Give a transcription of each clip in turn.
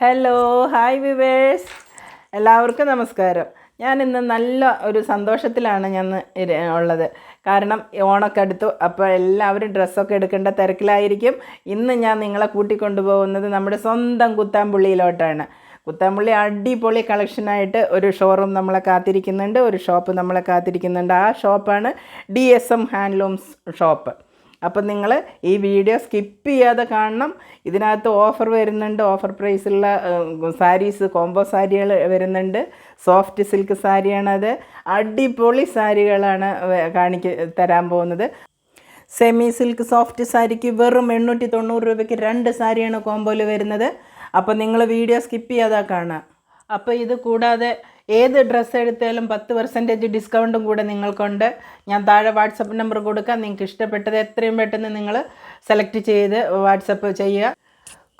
Hello hi viewers എല്ലാവർക്കും നമസ്കാരം. ഞാൻ ഇന്ന് നല്ല ഒരു സന്തോഷത്തിലാണ് ഞാൻ ഉള്ളത്. കാരണം ഓണൊക്കെ അടുത്തു അപ്പോൾ എല്ലാവരും ഡ്രസ്സൊക്കെ എടുക്കേണ്ട തിരക്കിലായിരിക്കും. ഇന്ന് ഞാൻ നിങ്ങളെ കൂട്ടിക്കൊണ്ടുപോകുന്നത് നമ്മുടെ സ്വന്തം കുത്താമ്പുള്ളിയിലോട്ടാണ്. കുത്താമ്പുള്ളി അടിപൊളി കളക്ഷനായിട്ട് ഒരു ഷോറൂം നമ്മളെ കാത്തിരിക്കുന്നുണ്ട് ഒരു ഷോപ്പ് നമ്മളെ കാത്തിരിക്കുന്നുണ്ട്. ആ ഷോപ്പാണ് D S M handlooms shop അപ്പം നിങ്ങൾ ഈ വീഡിയോ സ്കിപ്പ് ചെയ്യാതെ കാണണം. ഇതിനകത്ത് ഓഫർ വരുന്നുണ്ട്. ഓഫർ പ്രൈസുള്ള സാരീസ് കോംബോ സാരികൾ വരുന്നുണ്ട്. സോഫ്റ്റ് സിൽക്ക് സാരിയാണത്. അടിപൊളി സാരികളാണ് കാണിക്ക് തരാൻ പോകുന്നത്. സെമി സിൽക്ക് സോഫ്റ്റ് സാരിക്ക് വെറും എണ്ണൂറ്റി തൊണ്ണൂറ് രൂപയ്ക്ക് രണ്ട് സാരിയാണ് കോംബോയിൽ വരുന്നത്. അപ്പോൾ നിങ്ങൾ വീഡിയോ സ്കിപ്പ് ചെയ്യാതെ കാണുക. അപ്പോൾ ഇത് കൂടാതെ ഏത് ഡ്രസ്സ് എടുത്താലും പത്ത് പെർസെന്റേജ് ഡിസ്കൗണ്ടും കൂടെ നിങ്ങൾക്കുണ്ട്. ഞാൻ താഴെ വാട്സപ്പ് നമ്പർ കൊടുക്കാം. നിങ്ങൾക്ക് ഇഷ്ടപ്പെട്ടത് എത്രയും പെട്ടെന്ന് നിങ്ങൾ സെലക്ട് ചെയ്ത് വാട്സപ്പ് ചെയ്യുക.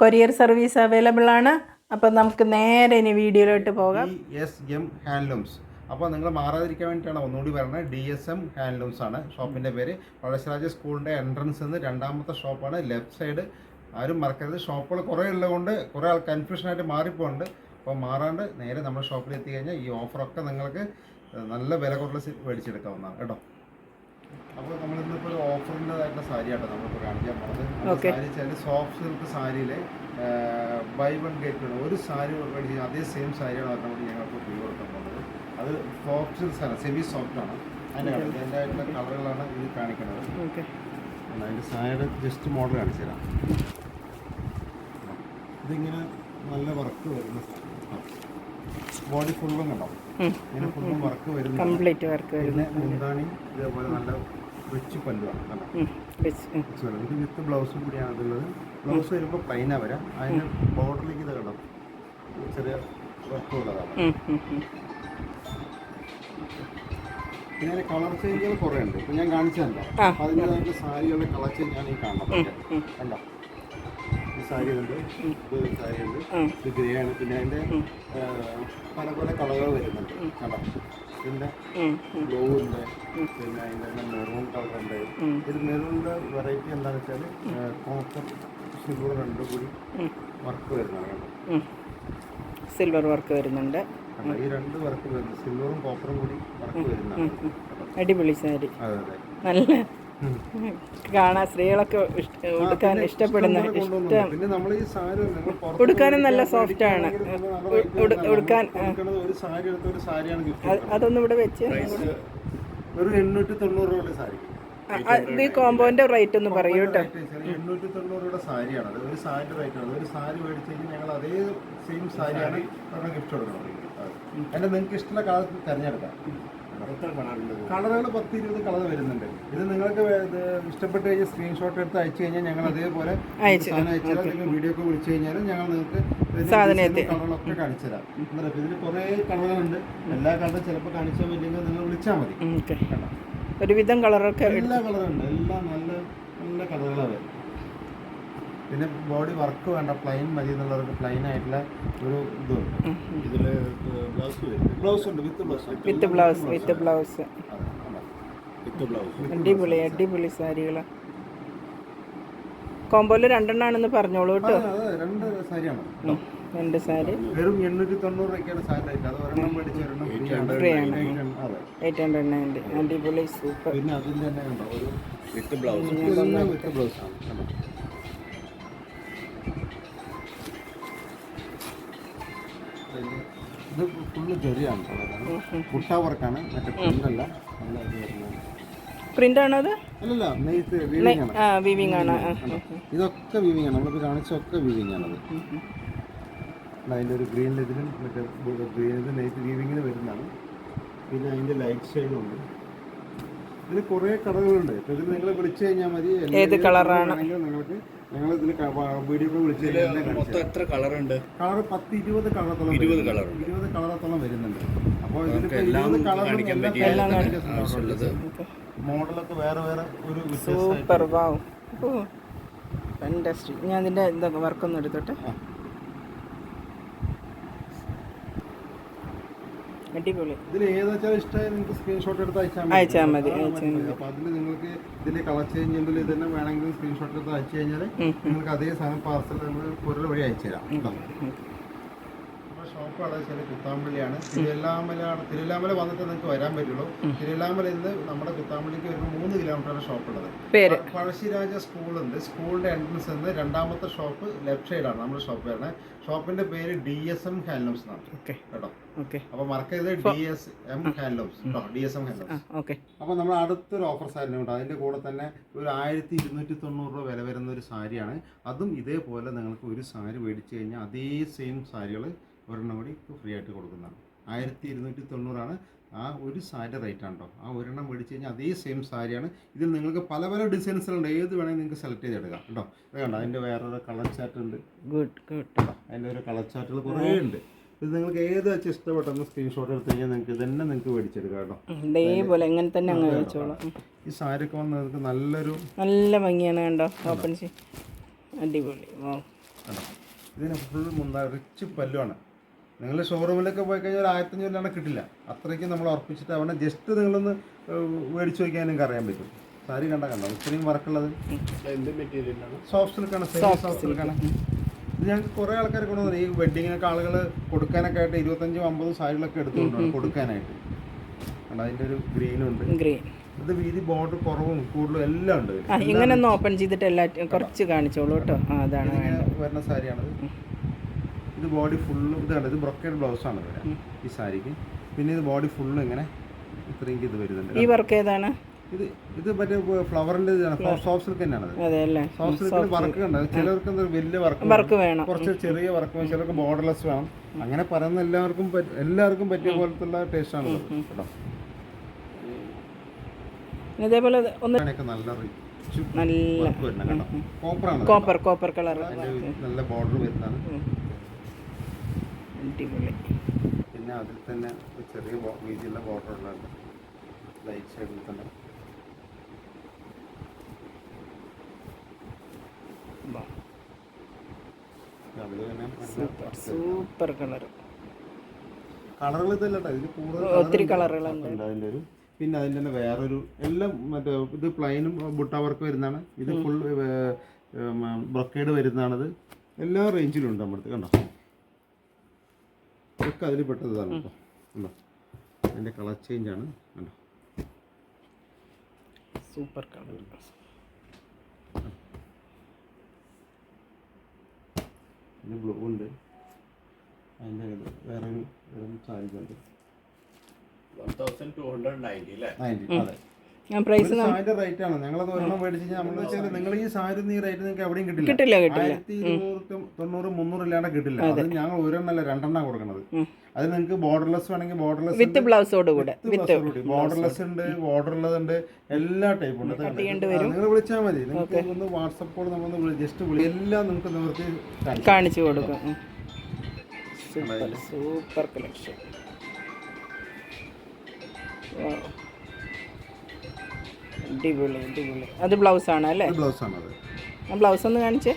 കൊറിയർ സർവീസ് അവൈലബിൾ ആണ്. അപ്പോൾ നമുക്ക് നേരെ ഇനി വീഡിയോയിലോട്ട് പോകാം. എസ് എം ഹാൻഡ്ലൂംസ് അപ്പോൾ നിങ്ങൾ മാറാതിരിക്കാൻ വേണ്ടിയിട്ടാണ് ഒന്നുകൂടി പറയുന്നത്. ഡി എസ് എം ഹാൻഡ്ലൂംസ് ആണ് ഷോപ്പിന്റെ പേര്. പഴശ്ശരാജ സ്കൂളിന്റെ എൻട്രൻസ് നിന്ന് രണ്ടാമത്തെ ഷോപ്പാണ്. ലെഫ്റ്റ് സൈഡ് ആരും മറക്കരുത്. ഷോപ്പുകൾ കുറേ ഉള്ളതുകൊണ്ട് കുറേ ആൾ കൺഫ്യൂഷനായിട്ട് മാറിപ്പോണ്ട് അപ്പോൾ മാറാണ്ട് നേരെ നമ്മുടെ ഷോപ്പിൽ എത്തി കഴിഞ്ഞാൽ ഈ ഓഫറൊക്കെ നിങ്ങൾക്ക് നല്ല വില കുറച്ച് മേടിച്ചെടുക്കാവുന്നതാണ് കേട്ടോ. അപ്പോൾ നമ്മൾ ഇന്നിപ്പോൾ ഒരു ഓഫറിന്റെതായിട്ടുള്ള സാരിയാട്ടോ നമ്മളിപ്പോൾ കാണിക്കാൻ പോകുന്നത് സാരി വെച്ചാൽ സോഫ്റ്റ് സിൽക്ക് സാരിയിൽ ബൈ വൺ ഗെറ്റ് വൺ ഒരു സാരി മേടിച്ച് അതേ സെയിം സാരിയാണ് കൂടി ഞങ്ങൾക്ക് ഫ്രീ കൊടുക്കാൻ പോകുന്നത്. അത് സോഫ്റ്റ് സിൽക്ക് ആണ് സെമി സോഫ്റ്റ് ആണ്. അതിന്റെ അതിന്റെതായിട്ടുള്ള കളറുകളാണ് ഇത് കാണിക്കുന്നത്. അതിന്റെ സാരിയുടെ ജസ്റ്റ് മോഡൽ കാണിച്ചു തരാം. ഇതിങ്ങനെ നല്ല വർക്ക് വരുന്ന. ബോഡി ഫുള്ളും കണ്ടോ? ഇങ്ങനെ ഫുള്ളും വർക്ക് വരുന്നു കംപ്ലീറ്റ് വർക്ക് പിന്നെ മുന്താണി ഇതേപോലെ നല്ല വെച്ച് പല്ലുവാണ് ഇത് വിത്ത് ബ്ലൗസും കൂടിയാണ് അതുള്ളത് ബ്ലൗസ് വരുമ്പോൾ പ്ലൈനാണ് വരാം. അതിന് ബോർഡറിലേക്ക് ഇത് കണ്ടോ? ചെറിയ വർക്ക് ഉള്ളതാണ്. പിന്നെ അതിന് കളർ ചേഞ്ചുകൾ കുറേ ഉണ്ട്. ഇപ്പം ഞാൻ കാണിച്ചതല്ല. അതിന്റെതായിട്ട് സാരികളുടെ കളർ ചേഞ്ച് ഞാൻ ഈ കാണുന്നത്. കണ്ടോ? സാരി ഉണ്ട് സാരി ഉണ്ട് ഇത് ഗ്രേ ആണ് പിന്നെ അതിന്റെ പല പല കളറുകൾ വരുന്നുണ്ട്. കളർ പിന്നെ ബ്ലൂ ഉണ്ട്. പിന്നെ അതിന്റെ മെറൂൺ കളർ ഉണ്ട് ഇത് മെറൂണിന്റെ വെറൈറ്റി എന്താണെന്ന് വെച്ചാൽ കോപ്പർ സിൽവർ രണ്ടും കൂടി വർക്ക് വരുന്നതാണ് സിൽവർ വർക്ക് വരുന്നുണ്ട്. ഈ രണ്ട് വർക്ക് വരുന്നു സിൽവറും കോപ്പറും കൂടി വർക്ക് വരുന്നതാണ്. അടിപൊളി സാരി. അതെ അതെ. നല്ല കാണാൻ സ്ത്രീകളൊക്കെ ഉടുക്കാൻ ഇഷ്ടപ്പെടുന്ന ഇഷ്ടം. പിന്നെ നമ്മൾ ഈ സാരി നിങ്ങൾ പുറത്ത് ഉടുക്കാനും നല്ല സോഫ്റ്റ് ആണ്. ഉടുക്കാൻ, ഒരു സാരി എടുത്ത ഒരു സാരിയാണ് ഗിഫ്റ്റ് അതൊന്നും ഇവിടെ വെച്ച് ഒരു എണ്ണൂറ്റി തൊണ്ണൂറ് രൂപയുടെ സാരി. ആ, ആ, ഇത് ഈ കോമ്പോന്റെ റേറ്റ് ഒന്ന് പറയൂ കേട്ടോ. എണ്ണൂറ്റി തൊണ്ണൂറ് രൂപയുടെ സാരിയാണ്. അത് ഒരു സാരിയുടെ റേറ്റ് ആണ്. ഒരു സാരി മേടിച്ച് കഴിഞ്ഞാൽ ഞങ്ങൾ അതേ സെയിം സാരിയാണ് ഗിഫ്റ്റ് കൊടുക്കുന്നത്. അതിന്റെ നിങ്ങൾക്ക് ഇഷ്ടമുള്ള കാലത്ത് തിരഞ്ഞെടുക്കാം. കളറുകൾ പത്ത് ഇരുപത് കളർ വരുന്നുണ്ട്. ഇത് നിങ്ങൾക്ക് ഇഷ്ടപ്പെട്ട് കഴിഞ്ഞാൽ സ്ക്രീൻഷോട്ട് എടുത്ത് അയച്ചു കഴിഞ്ഞാൽ ഞങ്ങൾ അതേപോലെ സാധനം വീഡിയോ ഒക്കെ വിളിച്ചു കഴിഞ്ഞാൽ ഞങ്ങൾ നിങ്ങൾക്ക്. കളറുകളൊക്കെ കാണിച്ചു തരാം. ഇതിൽ കുറേ കളറുകളുണ്ട്. എല്ലാ കളറും ചിലപ്പോൾ കാണിച്ചാൽ പറ്റില്ലെങ്കിൽ നിങ്ങൾ വിളിച്ചാൽ മതി. ഓക്കെ. ഒരുവിധം കളറൊക്കെ എല്ലാ കളറുണ്ട് എല്ലാം നല്ല നല്ല കളറുകളാണ് വരുന്നത്. പിന്നെ ബോഡി വർക്ക് വേണ്ട പ്ലെയിൻ മതി എന്നുള്ളവർക്ക് പ്ലെയിൻ ആയിട്ടുള്ള ഒരു ഇതുണ്ട് ഇതിൽ ബ്ലൗസ് ഉണ്ട് with blouse with blouse with blouse with blouse അടിപൊളി അടിപൊളി സാരികൾ. കോമ്പോൽ രണ്ടെണ്ണാണെന്ന് പറഞ്ഞോളൂ കേട്ടോ. രണ്ട് സാരിയാണ്. രണ്ട് സാരി. വെറും എണ്ണൂറ്റി തൊണ്ണൂറ് രൂപയ്ക്കാണ് സാരി റേറ്റ് അത് ഒരെണ്ണം മേടിച്ച് ഒരെണ്ണം ഫ്രീ ആണ്. അതെ. Eight hundred ninety. അടിപൊളി സൂപ്പർ. പിന്നെ അതിൽ തന്നെ കണ്ടോ ഒരു വിത്ത് ബ്ലൗസ് വിത്ത് ബ്ലൗസ് ആണ്. ഇത് ഫുള്ള് ജെറിയാണ്. പുട്ട വർക്കാണ്. മറ്റേ പ്രിന്റല്ല നല്ല ഇത് വരുന്നത്. പ്രിന്റ് ആണോ അത്? അല്ലല്ല നെയ്ത്ത് വീവിംഗ് ആണ്. ഇതൊക്കെ വീവിംഗ് ആണ്. നമ്മളിപ്പോൾ കാണിച്ചൊക്കെ വീവിംഗ് ആണത് അതിന്റെ ഒരു ഗ്രീൻ ഇതിലും മറ്റേ ഗ്രീൻ ഇത് നെയ്ത്ത് വീവിങ്ങിന് വരുന്നതാണ്. പിന്നെ അതിന്റെ ലൈറ്റ് ഷെയ്ഡും ഉണ്ട്. ഇതിന് കുറേ കളറുകളുണ്ട്. ഇപ്പോൾ ഇതിൽ നിങ്ങൾ വിളിച്ചു കഴിഞ്ഞാൽ മതി. ഏത് കളറാണ്? നിങ്ങൾക്ക് ഞങ്ങൾ ഇതിൽ വീഡിയോ ഒക്കെ വിളിച്ചു മൊത്തം എത്ര കളറുണ്ട്? കളർ പത്ത് ഇരുപത് കളറത്തോളം ഇരുപത് കളർ. ഇരുപത് കളറത്തോളം വരുന്നുണ്ട്. അപ്പോൾ എല്ലാം പറ്റിയ മോഡലൊക്കെ വേറെ വേറെ ഒരു സൂപ്പർ വാവ് ഓ ഫാന്റാസ്റ്റിക് ഞാൻ ഇതിന്റെ എന്തൊക്കെ വർക്കൊന്നും എടുത്തോട്ടെ? അടിപൊളി. ഇതിൽ ഏതാ വെച്ചാൽ ഇഷ്ടമായി നിങ്ങൾക്ക് സ്ക്രീൻഷോട്ട് എടുത്ത് അയച്ചാൽ അയച്ചാൽ മതി, അയച്ചാൽ മതി. അപ്പോൾ അതിൽ നിങ്ങൾക്ക് ഇതിൽ കളർ ചേഞ്ച് ഉണ്ടെങ്കിൽ ഇത് തന്നെ വേണമെങ്കിൽ സ്ക്രീൻഷോട്ട് എടുത്ത് അയച്ചു കഴിഞ്ഞാൽ നിങ്ങൾക്ക് അതേ സാധനം പാർസൽ നമ്മൾ വഴി അയച്ചു തരാം. അവിടെ വെച്ചാൽ കുത്താമ്പള്ളിയാണ്. തിരുവല്ലാമല തിരുവല്ലാമല വന്നിട്ട് നിങ്ങൾക്ക് വരാൻ പറ്റുള്ളൂ. തിരുവല്ലാമല നിന്ന് നമ്മുടെ കുത്താമ്പള്ളിക്ക് വരുമ്പോൾ മൂന്ന് കിലോമീറ്ററാണ് ഷോപ്പ് ഉള്ളത് പഴശ്ശിരാജ സ്കൂളുണ്ട്. സ്കൂളിന്റെ എൻട്രൻസ് നിന്ന് രണ്ടാമത്തെ ഷോപ്പ് ലെഫ്റ്റ് സൈഡാണ് നമ്മുടെ ഷോപ്പ് വരുന്നത്. ഷോപ്പിന്റെ പേര് ഡി എസ് എം ഹാൻഡ്ലൂംസ് എന്നാണ്. കേട്ടോ? അപ്പൊ മറക്കരുത്. ഡി എസ് എം ഹാൻഡ്ലൂംസ് കേട്ടോ. ഡി എസ് എം ഹാൻഡ്ലൂംസ് അപ്പൊ നമ്മൾ അടുത്തൊരു ഓഫർ സാരി ഉണ്ട് അതിന്റെ കൂടെ തന്നെ ഒരു ആയിരത്തി ഇരുന്നൂറ്റി തൊണ്ണൂറ് രൂപ വില വരുന്ന ഒരു സാരിയാണ്. അതും ഇതേപോലെ നിങ്ങൾക്ക് ഒരു സാരി മേടിച്ചു കഴിഞ്ഞാൽ അതേ സെയിം സാരികൾ ഒരെണ്ണം കൂടി ഫ്രീ ആയിട്ട് കൊടുക്കുന്നതാണ്. ആയിരത്തി ഇരുന്നൂറ്റി തൊണ്ണൂറാണ് ആ ഒരു സാരി റേറ്റ് ആണ് കേട്ടോ ആ ഒരെണ്ണം മേടിച്ച് കഴിഞ്ഞാൽ അതേ സെയിം സാരിയാണ്. ഇതിൽ നിങ്ങൾക്ക് പല പല ഡിസൈൻസുകളുണ്ട് ഏത് വേണമെങ്കിൽ നിങ്ങൾക്ക് സെലക്ട് ചെയ്തെടുക്കാം കേട്ടോ ഇത് കണ്ടോ? അതിന്റെ വേറൊരു കളർ ചാർട്ട് ഉണ്ട്. ഗുഡ് ഗുഡ് അതിന്റെ ഒരു കളർ ചാർട്ടുകൾ കുറേ ഉണ്ട്. ഇത് നിങ്ങൾക്ക് ഏത് വെച്ച് ഇഷ്ടപ്പെട്ടെന്ന് സ്ക്രീൻഷോട്ട് എടുത്ത് കഴിഞ്ഞാൽ നിങ്ങൾക്ക് ഇതന്നെ നിങ്ങൾക്ക് മേടിച്ചെടുക്കാം കേട്ടോ ഇതേപോലെ എങ്ങനെ തന്നെ അങ്ങ് വെച്ചോളാം. ഈ സാരിയൊക്കെ വന്ന് നിങ്ങൾക്ക് നല്ലൊരു നല്ല ഭംഗിയാണ് കണ്ടോ? ഓപ്പൺ അടിപൊളി. ഇതിന് ഫുൾ മുന്താ റിച്ച് പല്ലുമാണ് നിങ്ങൾ ഷോറൂമിലൊക്കെ പോയി കഴിഞ്ഞാൽ ഒരു ആയിരത്തഞ്ഞൂറിലാണ് കിട്ടില്ല. അത്രയ്ക്ക് നമ്മൾ ഉറപ്പിച്ചിട്ട് അവനെ ജസ്റ്റ് നിങ്ങളൊന്ന് മേടിച്ച് നോക്കിയാൽ നിങ്ങൾക്ക് അറിയാൻ പറ്റും. സാരി കണ്ട കണ്ടോ? ഇത്രയും വർക്കുള്ളത് സോഫ്റ്റ് സിൽക്കാണ് സോഫ്റ്റ് സിൽക്കാണ് ഇത് ഞങ്ങൾക്ക് കുറേ ആൾക്കാർ കൊണ്ടുവന്നു. ഈ വെഡിങ്ങിനൊക്കെ ആളുകൾ കൊടുക്കാനൊക്കെ ആയിട്ട് ഇരുപത്തഞ്ചും അമ്പതും സാരികളൊക്കെ എടുത്തുകൊണ്ടാണ് കൊടുക്കാനായിട്ട്. കണ്ടോ? അതിന്റെ ഒരു ഗ്രീനും ഉണ്ട്. ഗ്രീൻ ഇത് വീതി ബോർഡർ കുറവും കൂടുതലും എല്ലാം ഉണ്ട്. ഇങ്ങനെ ഒന്ന് ഓപ്പൺ ചെയ്തിട്ട് എല്ലാ കുറച്ച് കാണിച്ചോളൂ കേട്ടോ. അതാണ് വരുന്ന സാരിയാണത്. ഇത് ബോഡി ഫുള്ളും ഇത് കണ്ടത് ഇത് ബ്രൊക്കേഡ് ബ്ലൗസാണ് വരിക ഈ സാരിക്ക്. പിന്നെ ഇത് ബോഡി ഫുള്ളും ഇങ്ങനെ ഇത്രയും ഇത് വരുന്നുണ്ട് ഈ വർക്ക് ഏതാണ്? ഇത് ഇത് മറ്റേ ഫ്ലവറിന്റെ സോഫ്റ്റ് സിൽക്ക് തന്നെയാണ് സോഫ്റ്റ് സിൽക്കിന് വർക്ക് കണ്ടോ ചിലർക്ക് വലിയ വർക്ക് വർക്ക് വേണം. കുറച്ച് ചെറിയ വർക്ക് വേണം. ചിലർക്ക് ബോർഡർലെസ് വേണം. അങ്ങനെ പറയുന്ന എല്ലാവർക്കും എല്ലാവർക്കും പറ്റിയ പോലത്തുള്ള ടേസ്റ്റ് ആണ് കേട്ടോ. ഇതേപോലെ ഒന്ന് നല്ല നല്ല കോപ്പർ കോപ്പർ കളർ നല്ല ബോർഡർ വരുന്നതാണ്. അടിപൊളി. പിന്നെ അതിൽ തന്നെ ഒരു ചെറിയ വീതിയുള്ള ബോർഡർ ഉള്ളത് ലൈറ്റ് സൈഡിൽ തന്നെ. സൂപ്പർ സൂപ്പർ കളർ കളറുകൾ ഇതല്ല കേട്ടോ ഇതിൽ കൂടുതൽ ഒത്തിരി കളറുകളുണ്ട്. ഉണ്ട് അതിന്റെ ഒരു പിന്നെ അതിന്റെ തന്നെ വേറൊരു എല്ലാം മറ്റേ ഇത് പ്ലെയിനും ബുട്ട വർക്ക് വരുന്നതാണ്. ഇത് ഫുൾ ബ്രൊക്കേഡ് വരുന്നതാണത്. എല്ലാ റേഞ്ചിലും ഉണ്ട് നമ്മുടെ കണ്ടോ? ഇതൊക്കെ അതിൽ പെട്ടതാണ് കേട്ടോ. കണ്ടോ അതിന്റെ കളർ ചേഞ്ച് ആണ്. കണ്ടോ? സൂപ്പർ കളർ പിന്നെ ബ്ലൂ ഉണ്ട്. അതിന്റെ വേറെ വേറൊരു വേറൊരു സാരി ഉണ്ട്. One thousand two hundred ninety അല്ലേ? നയന്റി അതെ. പ്രൈസ് റേറ്റ് ആണ്. ഞങ്ങളത് ഒരെണ്ണം മേടിച്ച് നമ്മൾ വെച്ചാൽ നിങ്ങൾ ഈ സാരി ഈ റേറ്റ് നിങ്ങൾക്ക് എവിടെയും കിട്ടില്ല. കിട്ടില്ല കിട്ടില്ല. ആയിരത്തി ഇരുന്നൂറ് തൊണ്ണൂറ് മുന്നൂറ് ഇല്ലാണ്ട് കിട്ടില്ല. അത്. ഞങ്ങൾ ഒരെണ്ണല്ല രണ്ടെണ്ണ കൊടുക്കുന്നത് അത് നിങ്ങൾക്ക് ബോർഡർലെസ് വേണമെങ്കിൽ ബോർഡർലെസ് വിത്ത് ബ്ലൗസോട് കൂടെ വിത്ത് ബോർഡർലെസ് ഉണ്ട് ബോർഡർ ഉള്ളതുണ്ട് എല്ലാ ടൈപ്പും ഉണ്ട്. നിങ്ങൾ വിളിച്ചാൽ മതി. നിങ്ങൾക്ക് ഒന്ന് വാട്സപ്പ് കോൾ നമ്മൾ ജസ്റ്റ് വിളി എല്ലാം നിങ്ങൾക്ക് നിവർത്തി കാണിച്ചു കാണിച്ചു കൊടുക്കും. Super super collection. അടിപൊളി അടിപൊളി. അത് ബ്ലൗസ് ആണ് അല്ലേ? ബ്ലൗസ് ആണ് അത്. ബ്ലൗസ് ഒന്ന് കാണിച്ചേ.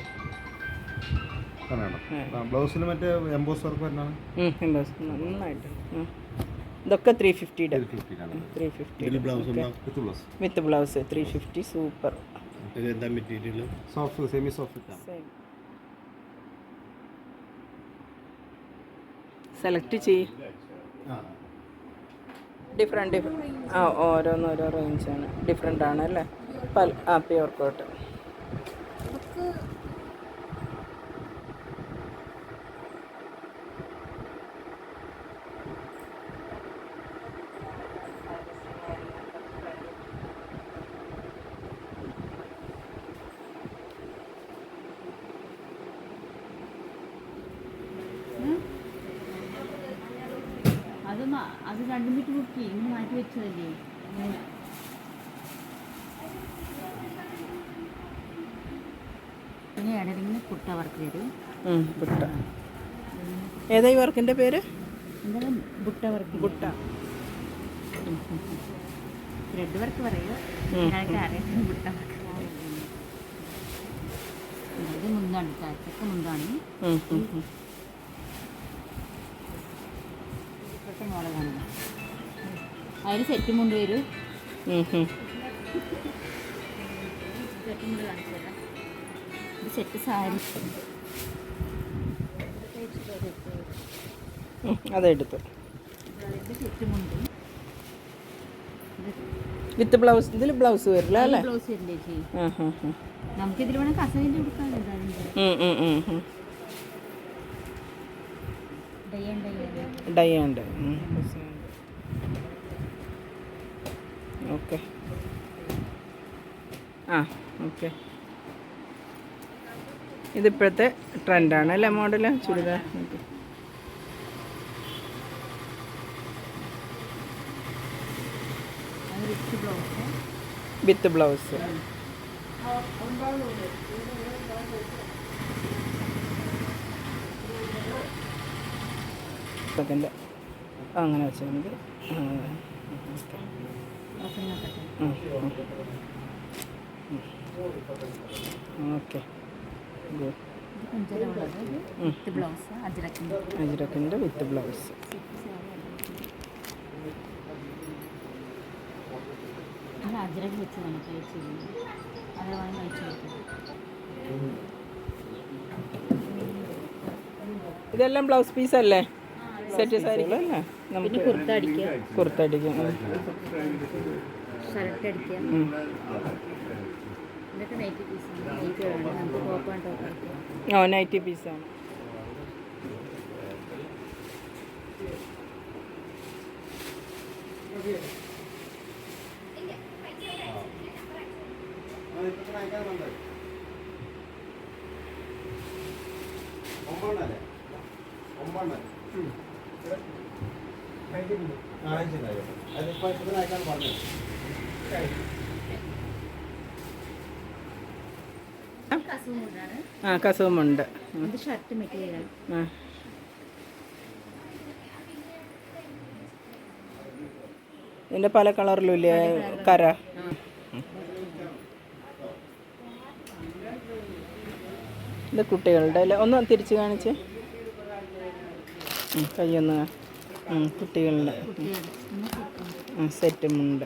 ബ്ലൗസിൽ മറ്റേ എംബോസ് വർക്ക് വരുന്നതാണ്. എംബോസ് നന്നായിട്ട്. ഇതൊക്കെ three ഫിഫ്റ്റിയുടെ three fifty with blouse three fifty super material soft semi soft select ചെയ്യ്. ഡിഫറെന്റ് ഡിഫ ആ ഓരോന്ന് ഓരോ റേഞ്ചാണ് ഡിഫറെന്റ് ആണ് അല്ലേ? പല ആ പ്യുവർ കോട്ട് അത് കണ്ടിട്ട് അത് രണ്ടു മിനിറ്റ് മുക്കി ഇന്ന് മാറ്റി വെച്ചതല്ലേ? അങ്ങനെ. പിന്നെ ഇടവിങ്ങനെ കുട്ട വർക്ക് വരും ബുട്ട ഏതാ ഈ വർക്കിന്റെ പേര്? എന്തായാലും ബുട്ട വർക്ക് ബുട്ട ത്രെഡ് വർക്ക് പറയൂ അറിയാം ബുട്ട വർക്ക് ഇത് മുന്താണ് ചാച്ചക്ക് മുന്താണ്. ഉം, സെറ്റും. അതിൽ സെറ്റ് മുണ്ട് വരും. സെറ്റ് മുണ്ട് കാണിച്ചു തരാം. ഇത് സെറ്റ് സാരി. അതെടുത്തു വിത്ത് ബ്ലൗസ് ഇതിൽ ബ്ലൗസ് വരില്ല അല്ലേ? ബ്ലൗസ് വരില്ലേ ചേച്ചി? ആ ഹാ ഹാ നമുക്ക് ഇതിൽ വേണമെങ്കിൽ കസവിന്റെ കൊടുക്കാൻ. ഡൈ ഉണ്ട് ഓക്കെ. ആ ഓക്കെ. ഇതിപ്പോഴത്തെ ട്രെൻഡാണ് അല്ലേ model? Churidar. Okay. With blouse. Second അങ്ങനെ വെച്ചാൽ ആക്കട്ടെ ഓക്കെ. അജിറക്കിന്റെ വിത്ത് ബ്ലൗസ്. നമുക്ക് ഇതെല്ലാം ബ്ലൗസ് പീസ് അല്ലേ സെറ്റ് സാരികളല്ലേ പിന്നെ നമുക്ക് കുർത്തടിക്കും. ഇതൊക്കെ നൈറ്റ് പീസാണ് നൈറ്റ് പീസാണ് കസവുമുണ്ടാണ് ആ കസവുമുണ്ട് ഷർട്ട് മെറ്റീരിയലാണ് ആ. ഇതിന്റെ പല കളറിലും ഇല്ലേ? കര. ഇത് കുട്ടികളുടെ അല്ലേ? ഒന്ന് തിരിച്ചു കാണിച്ച്. ഉം, കയ്യൊന്ന് കാ- ഉം, കുട്ടികളുടെ. സെറ്റുമുണ്ട് ഉണ്ട്.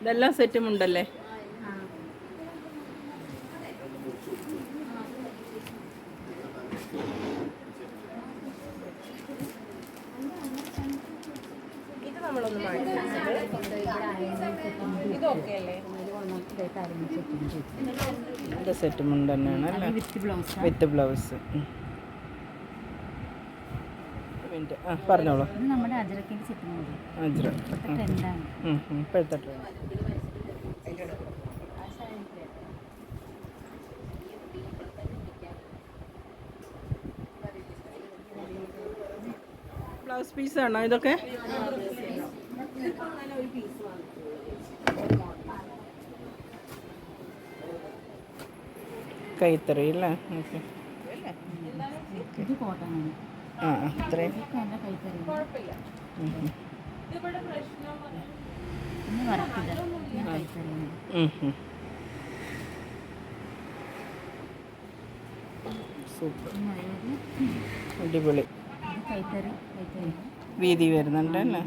ഇതെല്ലാം സെറ്റുമുണ്ടല്ലേ ഇത് സെറ്റുമുണ്ട് തന്നെയാണ് അല്ലേ? With blouse minute. ആ പറഞ്ഞോളൂ. നമ്മുടെ സെറ്റ് അജ്ര. ഇപ്പോഴത്തെ ട്രെൻഡ്. ബ്ലൗസ് പീസാണോ ഇതൊക്കെ? കൈത്തറി അല്ലേ? ആ അത്രയും. സൂപ്പർ. അടിപൊളി. വീതി വരുന്നുണ്ട് അല്ലേ?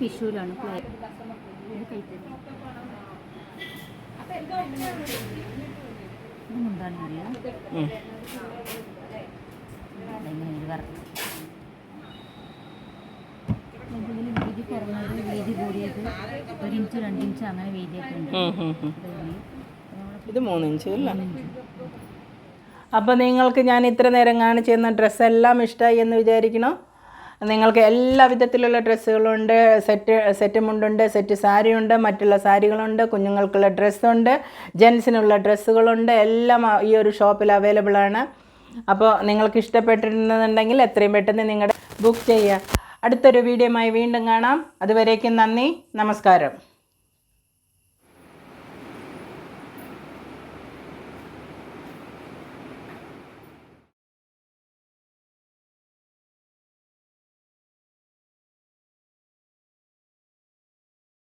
ടിഷ്യൂലാണ്. കൈത്തറി ഇത് മുന്താണി അറിയാം ഉം. അതെങ്ങനെ ഇത് വർക്ക് ഇതിൽ ഇഞ്ച് അങ്ങനെ നിങ്ങൾക്ക് ഞാൻ ഇത്ര നേരം കാണിച്ചു തന്ന ഡ്രസ്സെല്ലാം ഇഷ്ടമായി എന്ന് വിചാരിക്കണം? നിങ്ങൾക്ക് എല്ലാ വിധത്തിലുള്ള ഡ്രസ്സുകളുണ്ട്. സെറ്റ് സെറ്റ് മുണ്ടുണ്ട് സെറ്റ് സാരിയുണ്ട് മറ്റുള്ള സാരികളുണ്ട് കുഞ്ഞുങ്ങൾക്കുള്ള ഡ്രസ്സുണ്ട് ജെൻസിനുള്ള ഡ്രസ്സുകളുണ്ട് എല്ലാം ഈ ഒരു ഷോപ്പിൽ അവൈലബിൾ ആണ്. അപ്പോൾ നിങ്ങൾക്ക് ഇഷ്ടപ്പെട്ടിരുന്നുണ്ടെങ്കിൽ എത്രയും പെട്ടെന്ന് നിങ്ങളുടെ ബുക്ക് ചെയ്യുക അടുത്തൊരു വീഡിയോയുമായി വീണ്ടും കാണാം. അതുവരേക്കും നന്ദി നമസ്കാരം.